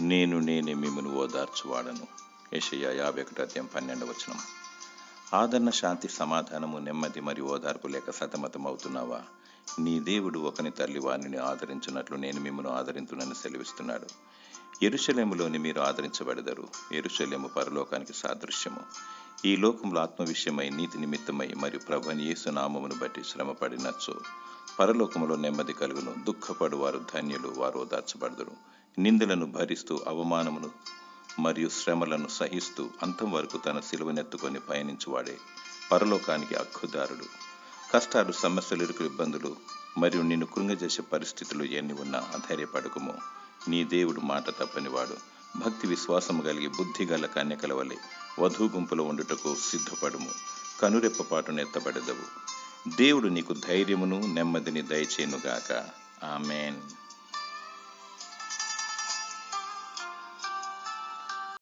నేను నేనే మిమ్మను ఓదార్చువాడను. యెషయా యాభై ఒకటి అధ్యాయం పన్నెండు వచనం. ఆదరణ శాంతి సమాధానము నెమ్మది మరియు ఓదార్పు లేక సతమతమవుతున్నావా? నీ దేవుడు ఒకని తల్లి వారిని ఆదరించినట్లు నేను మిమ్మల్ని ఆదరించునని సెలవిస్తున్నాడు. ఎరుశలేములోని మీరు ఆదరించబడదరు. ఎరుశలేము పరలోకానికి సాదృశ్యము. ఈ లోకంలో ఆత్మ విషయమై నీతి నిమిత్తమై మరియు ప్రభుని యేసు నామమును బట్టి శ్రమపడినచ్చు పరలోకములో నెమ్మది కలుగును. దుఃఖపడు వారు ధన్యులు వారు ఓదార్చబడదురు నిందలను భరిస్తూ అవమానమును మరియు శ్రమలను సహిస్తూ అంతం వరకు తన సిలువనెత్తుకొని పయనించువాడే పరలోకానికి హక్కుదారుడు. కష్టాలు సమస్యలు ఇరుకు ఇబ్బందులు మరియు నిన్ను కృంగజేసే పరిస్థితులు ఎన్ని ఉన్నా అధైర్యపడకము. నీ దేవుడు మాట తప్పనివాడు. భక్తి విశ్వాసము కలిగి బుద్ధి గల కన్యకల వలె వధూ గుంపులో ఉండుటకు సిద్ధపడుము. కనురెప్పపాటును ఎత్తబడదవు. దేవుడు నీకు ధైర్యమును నెమ్మదిని దయచేయునుగాక. ఆమెన్.